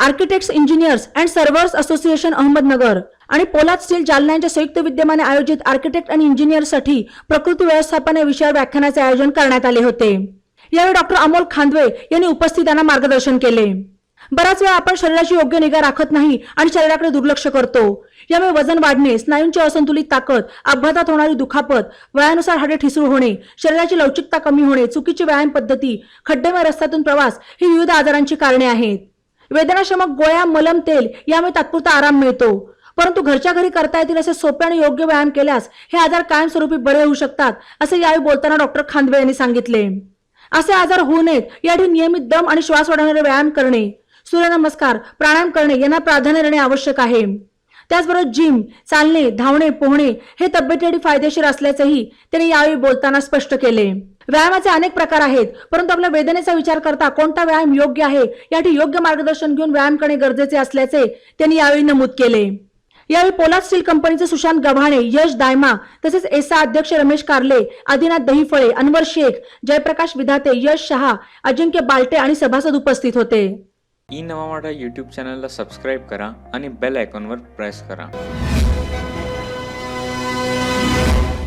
Architects engineers and surveyors association Ahmednagar आणि पोलाद steel Jalna यांच्या संयुक्त विद्यमाने आयोजित आर्किटेक्ट आणि इंजिनियरसाठी प्रकृती व्यवस्थापन या विषयावर व्याख्यानाचे आयोजन करण्यात आले होते. यावेळी डॉक्टर अमोल खांदवे यांनी उपस्थितांना मार्गदर्शन केले. बराच वेळा आपण शरीराची योग्य निगा राखत नाही आणि शरीराकडे दुर्लक्ष करतो. यामुळे वजन वाढणे स्नायूंची असंतुलित ताकद अपघातात होणारी दुखापत वयानुसार हाडे ठिसूळ होणे शरीराची लवचिकता कमी होणे चुकीची व्यायाम पद्धती खड्डेमय रस्त्यातून प्रवास ही विविध आजारांची कारणे आहेत. वेदनाशमक गोळ्या मलम तेल यामुळे तात्पुरता आराम मिळतो. परंतु घरच्या घरी करता येतील असे सोपे आणि योग्य व्यायाम केल्यास हे आजार कायमस्वरूपी बरे होऊ शकतात असे यावेळी बोलताना डॉक्टर खांदवे यांनी सांगितले. असे आजार होऊ नयेत यासाठी नियमित दम आणि श्वास वाढवणारे व्यायाम करणे सूर्यनमस्कार प्राणायाम करणे यांना प्राधान्य देणे आवश्यक आहे. त्याचबरोबर जिम चालणे धावणे पोहणे हे तब्येतीसाठी फायदेशीर असल्याचेही त्यांनी यावेळी बोलताना स्पष्ट केले. व्यायामाचे अनेक प्रकार आहेत. परंतु आपल्या वेदनेचा विचार करता कोणता व्यायाम योग्य आहे? यासाठी योग्य मार्गदर्शन घेऊन व्यायाम करणे गरजेचे असल्याचे त्यांनी यावेळी नमूद केले. यावेळी पोलाद स्टील कंपनीचे सुशांत गव्हाणे यश दायमा तसेच एसा अध्यक्ष रमेश कार्ले आदिनाथ दहीफळे अनवर शेख जयप्रकाश विधाते यश शहा अजिंक्य बालटे आणि सभासद उपस्थित होते. ई नवा मराठा यूट्यूब चॅनलला सबस्क्राईब करा आणि बेल आयकॉनवर प्रेस करा.